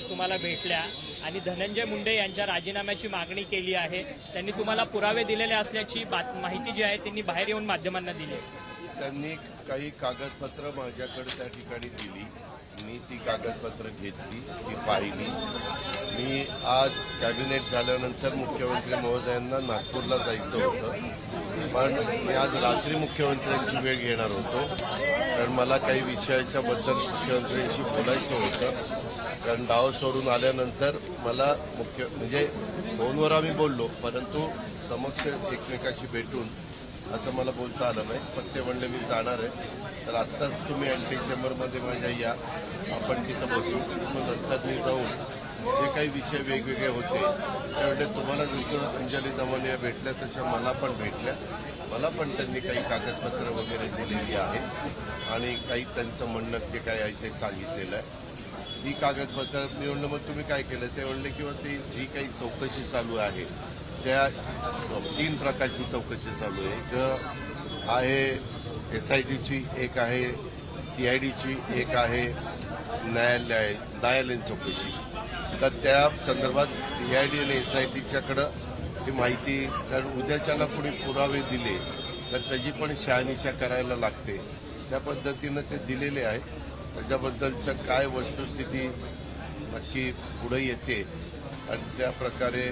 तुम्हाला भेटल्या आणि धनंजय मुंडे यांच्या राजीनाम्याची मागणी केली आहे. त्यांनी तुम्हाला पुरावे दिलेले असल्याची बात माहिती जी आहे त्यांनी बाहेर येऊन माध्यमांना दिली. त्यांनी काही कागदपत्र माझ्याकडे त्या ठिकाणी दिली. मी ती कागदपत्र घेतली ती पाहिली. मी आज कॅबिनेट झाल्यानंतर मुख्यमंत्री महोदयांना नागपूरला जायचं होतं. पण मी आज रात्री मुख्यमंत्र्यांची वेळ घेणार होतो. कारण मला काही विषयाच्या बद्दल मुख्यमंत्र्यांशी बोलायचं होतं. कारण डाव सोडून आल्यानंतर मला मुख्य म्हणजे फोनवर आम्ही बोललो परंतु समक्ष एकमेकाशी भेटून असं मला बोलता आलं नाही. पण ते म्हणले मी जाणार आहे. तर आत्ताच तुम्ही अँटी चेंबरमध्ये माझ्या या. आपण तिथं बसू. मग नंतर मी जाऊन जे काही विषय वेगवेगळे होते त्यावेळेस तुम्हाला जसं अंजली दमनिया भेटल्या तशा मला पण भेटल्या. मला पण त्यांनी काही कागदपत्र वगैरे दिलेली आहे आणि काही त्यांचं म्हणणं जे काय आहे ते सांगितलेलं आहे. ही कागदपत्र मी म्हणलं मग तुम्ही काय केलं? ते म्हणले किंवा ती जी काही चौकशी चालू आहे त्या तीन प्रकारची चौकशी चालू आहे. एक आहे एस आय टीची एक आहे सी आय डीची एक आहे न्यायालय न्यायालयीन चौकशी. तर त्या संदर्भात सी आय डी आणि एस आय टीच्याकडं ही माहिती कारण उद्याच्याला कोणी पुरावे दिले तर त्याची पण शहानिशा करायला लागते. त्या पद्धतीनं ते दिलेले आहेत. त्याच्याबद्दलच्या काय वस्तुस्थिती नक्की पुढे येते आणि त्या प्रकारे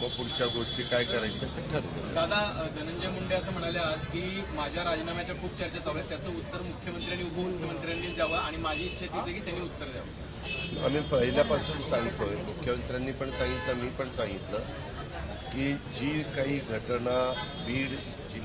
मग पुढच्या गोष्टी काय करायच्या ते ठरवलं दादा धनंजय मुंडे असं म्हणाले आज की माझ्या राजीनाम्याच्या खूप चर्चा चालू आहेत. त्याचं उत्तर मुख्यमंत्र्यांनी उपमुख्यमंत्र्यांनीच द्यावं आणि माझी इच्छा तीच आहे की त्यांनी उत्तर द्यावं. आम्ही पहिल्यापासून सांगतोय मुख्यमंत्र्यांनी पण सांगितलं मी पण सांगितलं की जी काही घटना बीड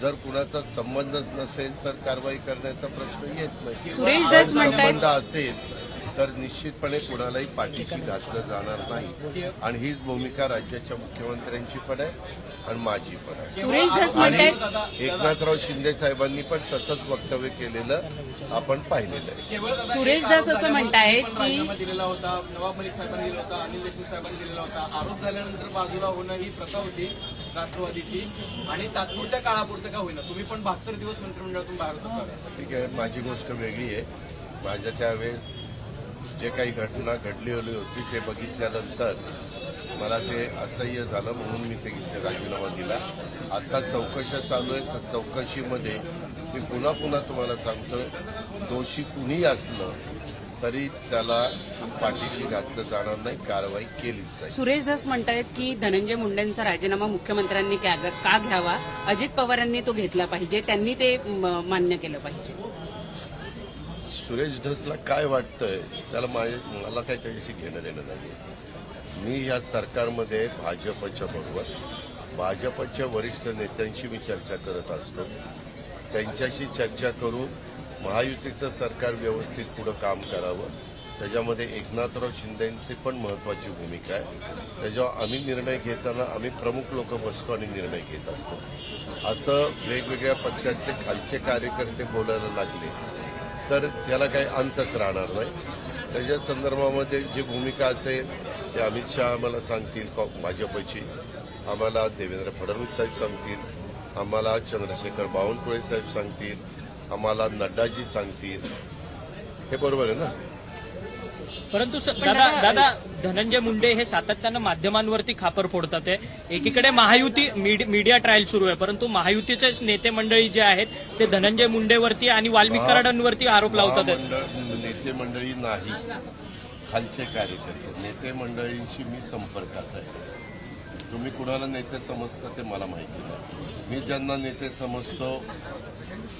जर कुणाचा संबंधच नसेल तर कारवाई करण्याचा प्रश्न येत नाही. संबंध असेल तर निश्चितपणे कुणालाही पाठीशी घातलं जाणार नाही. आणि हीच भूमिका राज्याच्या मुख्यमंत्र्यांची पण आहे आणि माझी पण आहे. आणि एकनाथराव शिंदे साहेबांनी पण तसंच वक्तव्य केलेलं आपण पाहिलेलं आहे. सुरेश एक दास असं म्हणतायत की- दिलेला होता नवाब मलिक साहेबांनी दिला होता अनिल देशमुख साहेबांनी दिलेला होता आरोप झाल्यानंतर बाजूला होणं ही प्रथा होती. राष्ट्रवादीची आणि तात्पुरत्या काळापुरतं का होईना. तुम्ही पण बहात्तर दिवस मंत्रिमंडळातून बाहेर होता. ठीक आहे माझी गोष्ट वेगळी आहे. माझ्या त्यावेळेस जे काही घटना घडली होती ते बघितल्यानंतर मला ते असह्य झालं म्हणून मी ते राजीनामा दिला. आता चौकशा चालू आहेत त्या चौकशीमध्ये मी पुन्हा पुन्हा तुम्हाला सांगतो दोषी कुणी असलं तरी त्याला पाठीशी घातलं जाणार नाही कारवाई केलीच जाईल. सुरेश धस म्हणतायत की धनंजय मुंडेंचा राजीनामा मुख्यमंत्र्यांनी का का घ्यावा? अजित पवारांनी तो घेतला पाहिजे त्यांनी ते मान्य केलं पाहिजे. सुरेश धसला काय वाटतंय त्याला मला काय त्याच्याशी घेणं देणं नाही मी ह्या सरकारमध्ये भाजपच्या बरोबर भाजपच्या वरिष्ठ नेत्यांशी मी चर्चा करत असतो. त्यांच्याशी चर्चा करून महायुतीचं सरकार व्यवस्थित पुढं काम करावं. त्याच्यामध्ये एकनाथराव शिंदेंची पण महत्वाची भूमिका आहे. त्याच्यावर आम्ही निर्णय घेताना आम्ही प्रमुख लोक बसतो आणि निर्णय घेत असतो. असं वेगवेगळ्या पक्षातले खालचे कार्यकर्ते बोलायला लागले तर त्याला काही अंतच राहणार नाही. त्याच्या संदर्भामध्ये जी भूमिका असेल ते अमित शहा आम्हाला सांगतील भाजपची. आम्हाला देवेंद्र फडणवीस साहेब सांगतील. आम्हाला चंद्रशेखर बावनकुळे साहेब सांगतील. आम्हाला नड्डाजी सांगतील. हे बरोबर आहे ना? परंतु स- दादा दादा धनंजय मुंडे हे सातत्यानं माध्यमांवरती खापर फोडतात आहे. एकीकडे महायुती मीड- मीडिया ट्रायल सुरू आहे परंतु महायुतीचेच नेते मंडळी जे आहेत ते धनंजय मुंडेवरती आणि वाल्मिक कराडांवरती आरोप लावतात नेते मंडळी नाही. खालचे कार्यकर्ते. नेते मंडळींशी मी संपर्कात आहे. तुम्ही कुणाला नेते समजता ते मला माहिती नाही. मी ज्यांना नेते समजतो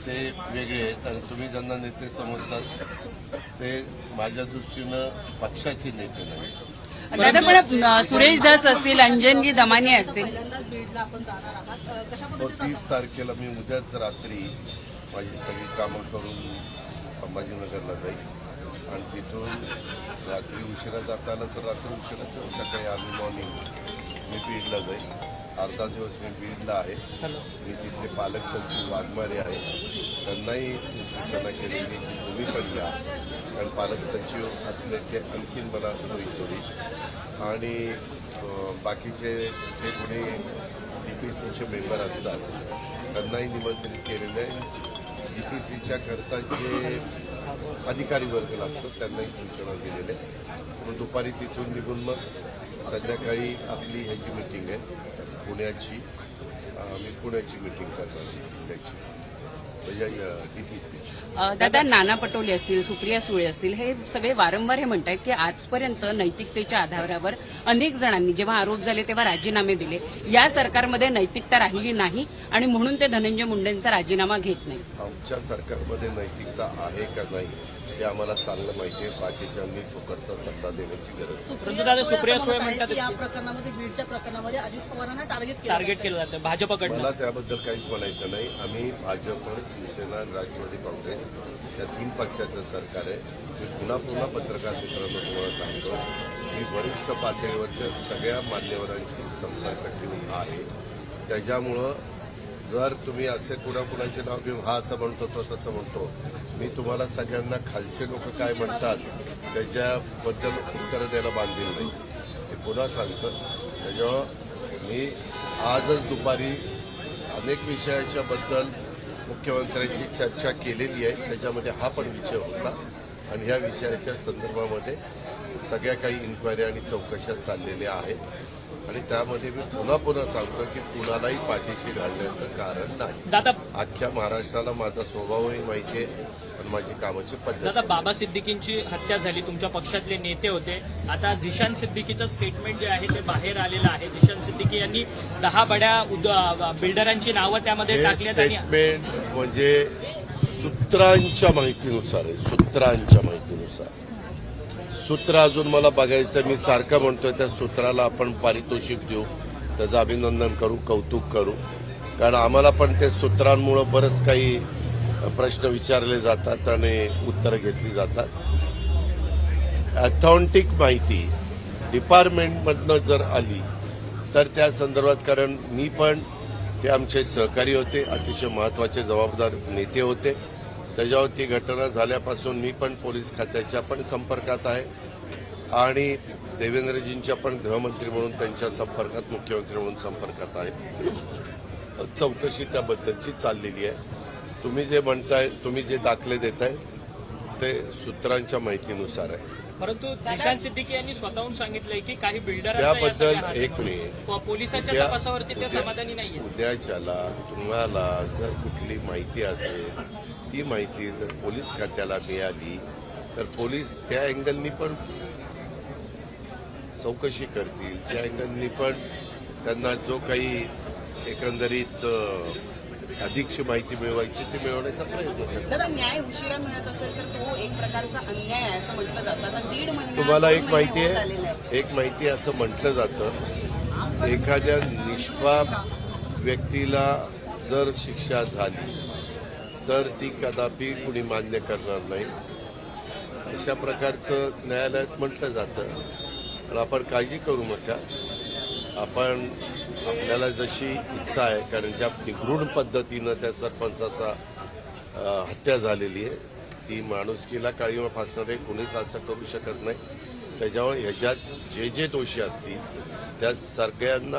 ते वेगळे आहेत आणि तुम्ही ज्यांना नेते समजतात ते माझ्या दृष्टीनं पक्षाचे नेते नाही. दादा पण सुरेश धस असतील अंजनगी दमानी असतील? पद्धतीने तीस तारखेला मी उद्याच रात्री माझी सगळी कामं करून संभाजीनगरला जाईल. आणि तिथून रात्री उशिरा जाताना तर रात्री उशिरा सकाळी आम्ही मॉर्निंग मी बीडला जाईल अर्धा दिवस मी बीडला आहे. मी तिथले पालक सचिव वाघमारे आहे. त्यांनाही सूचना केलेली की तुम्ही पण या. कारण पालक सचिव असले की आणखीन मला सोयीचं होईल आणि बाकीचे जे कोणी डी पी सीचे मेंबर असतात त्यांनाही निमंत्रित केलेलं आहे. डी पी सीच्या करता जे अधिकारी वर्ग लागतो त्यांनाही सूचना दिलेल्या आहेत. दुपारी तिथून निघून मग संध्याकाळी आपली ह्याची मिटिंग आहे पुण्याची. आम्ही पुण्याची मिटिंग करणार त्याची दादा नाना पटोले असतील सुप्रिया सुळे असतील हे सगळे वारंवार हे म्हणतात की आजपर्यंत नैतिकतेच्या आधारावर अनेक जणांनी जेव्हा आरोप झाले तेव्हा राजीनामे दिले. या सरकारमध्ये नैतिकता राहिली नाही आणि म्हणून ते धनंजय मुंडेंचा राजीनामा घेत नाही. आमच्या सरकारमध्ये नैतिकता आहे का नाही? हे आम्हाला चांगलं माहिती आहे. बाकीच्यांनी फुकटचा सल्ला देण्याची गरज दादा सुप्रिया सुळे म्हणतात या प्रकरणामध्ये बीडच्या प्रकरणामध्ये अजित पवारांना टार्गेट केलं टार्गेट. केलं जातं भाजपकडनं. मला त्याबद्दल काहीच म्हणायचं नाही. आम्ही भाजप शिवसेना आणि राष्ट्रवादी काँग्रेस या तीन पक्षाचं सरकार आहे. मी पुन्हा पुन्हा पत्रकार मित्रांनो तुम्हाला सांगतो मी वरिष्ठ पातळीवरच्या सगळ्या मान्यवरांशी संपर्क ठेवून आहे. त्याच्यामुळं जर तुम्ही असे कुणा कुणाचे नाव घेऊन हा असं म्हणतो तो तसं म्हणतो मी तुम्हाला सगळ्यांना खालचे लोक काय म्हणतात त्याच्याबद्दल उत्तरं द्यायला बांधील नाही. हे पुन्हा सांगतो त्याच्यामुळं मी आजच दुपारी अनेक विषयाच्याबद्दल मुख्यमंत्र्यांशी चर्चा केलेली आहे. त्याच्यामध्ये हा पण विषय होता आणि ह्या विषयाच्या संदर्भामध्ये सगळ्या काही इन्क्वायरी आणि चौकशा चाललेल्या आहेत. आणि त्यामध्ये मी पुन्हा पुन्हा सांगतो की कुणालाही पाठीशी घालण्याचं कारण नाही. दादा अख्ख्या महाराष्ट्राला माझा स्वभावही माहिती आहे आणि माझी कामाची पद्धत दादा आहे. बाबा सिद्दीकींची हत्या झाली तुमच्या पक्षातले नेते होते. आता झिशान सिद्दीकीचं स्टेटमेंट जे आहे ते बाहेर आलेलं आहे. झिशान सिद्दीकी यांनी दहा बड्या बिल्डरांची नावं त्यामध्ये आणि स्टेटमेंट म्हणजे सूत्रांच्या माहितीनुसार आहे सूत्रांच्या माहितीनुसार. सूत्र अजून मला बघायचं मी सारखं म्हणतोय त्या सूत्राला आपण पारितोषिक देऊ. त्याचं अभिनंदन करू कौतुक करू. कारण आम्हाला पण ते सूत्रांमुळं बरंच काही प्रश्न विचारले जातात आणि उत्तरं घेतली जातात. अथॉन्टिक माहिती डिपार्टमेंटमधनं जर आली तर त्या संदर्भात कारण मी पण ते आमचे सहकारी होते अतिशय महत्त्वाचे जबाबदार नेते होते. त्याच्यावर ती घटना झाल्यापासून मी पण पोलीस खात्याच्या पण संपर्कात आहे. आणि देवेंद्रजींच्या पण गृहमंत्री म्हणून त्यांच्या संपर्कात मुख्यमंत्री म्हणून संपर्कात आहे. चौकशी त्याबद्दलची चाललेली आहे. तुम्ही जे म्हणताय तुम्ही जे दाखले देताय ते सूत्रांच्या माहितीनुसार आहे. परंतु झिशान सिद्दीकी यांनी स्वतःहून सांगितलंय की काही त्याबद्दल एक मिनिट. बिल्डर पोलिसांच्या तपासावरती ते समाधानी नाहीये उद्याच्याला तुम्हाला जर कुठली माहिती असेल ती माहिती जर पोलीस खात्याला मिळाली तर पोलीस त्या अँगलनी पण चौकशी करतील. त्या अँगलनी पण त्यांना जो काही एकंदरीत अधिकची माहिती मिळवायची ती मिळवण्याचा प्रयत्न दादा न्याय उशिरा मिळत असेल तर तो एक प्रकारचा अन्याय आहे असं म्हटलं जातं. आता दीड महिना तुम्हाला एक माहिती आहे? एक माहिती असं म्हटलं जातं. एखाद्या निष्पाप व्यक्तीला जर शिक्षा झाली तर ती कदापि कुणी मान्य करणार नाही. अशा प्रकारचं न्यायालयात म्हटलं जातं. पण आपण काळजी करू नका आपण आपल्याला जशी इच्छा आहे कारण ज्या निगृढ पद्धतीनं त्या सरपंचाचा हत्या झालेली आहे ती माणुसकीला काळीमा फासणारे कुणीच असं करू शकत नाही. त्याच्यामुळे ह्याच्यात जे जे दोषी असतील त्या सगळ्यांना